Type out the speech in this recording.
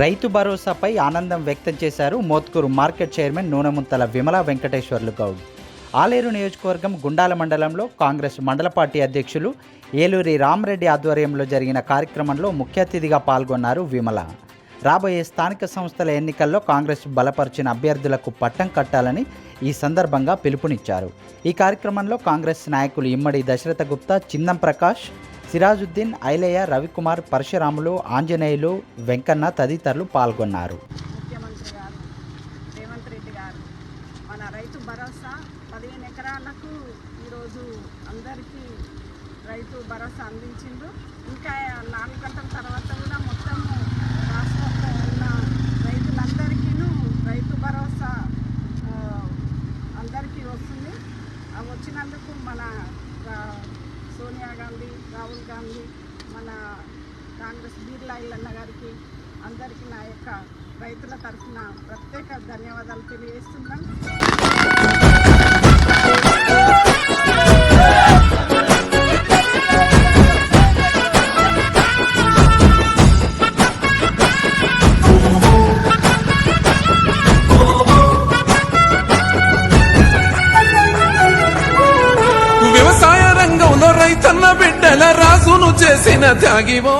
రైతు భరోసాపై ఆనందం వ్యక్తం చేశారు మోత్కూరు మార్కెట్ చైర్మన్ నూనెముంతల విమల వెంకటేశ్వర్లు గౌడ్. ఆలేరు నియోజకవర్గం గుండాల మండలంలో కాంగ్రెస్ మండల పార్టీ అధ్యక్షులు ఏలూరి రామరెడ్డి ఆధ్వర్యంలో జరిగిన కార్యక్రమంలో ముఖ్య అతిథిగా పాల్గొన్నారు విమల. రాబోయే స్థానిక సంస్థల ఎన్నికల్లో కాంగ్రెస్ బలపరిచిన అభ్యర్థులకు పట్టం కట్టాలని ఈ సందర్భంగా పిలుపునిచ్చారు. ఈ కార్యక్రమంలో కాంగ్రెస్ నాయకులు ఇమ్మడి దశరథ గుప్తా చిందం ప్రకాష్ సిరాజుద్దీన్ ఐలయ్య రవికుమార్ పరశురాములు ఆంజనేయులు వెంకన్న తదితరులు పాల్గొన్నారు. ముఖ్యమంత్రి గారు రేవంత్ రెడ్డి గారు మన రైతు భరోసా పదిహేను ఎకరాలకు ఈరోజు అందరికీ రైతు భరోసా అందించిండు ఇంకా నాలుగు గంటల తర్వాత కూడా మొత్తం రాష్ట్రంలో ఉన్న రైతులందరికీ రైతు భరోసా అందరికీ వస్తుంది. ఆ వచ్చినందుకు మన ఆ, సోనియా గాంధీ రాహుల్ గాంధీ మన కాంగ్రెస్ బీర్లా ఇల్లన్న గారికి అందరికీ నా యొక్క రైతుల తరఫున ప్రత్యేక ధన్యవాదాలు తెలియజేస్తున్నాను. రైతన్న బిడ్డల రాజును చేసిన త్యాగివో.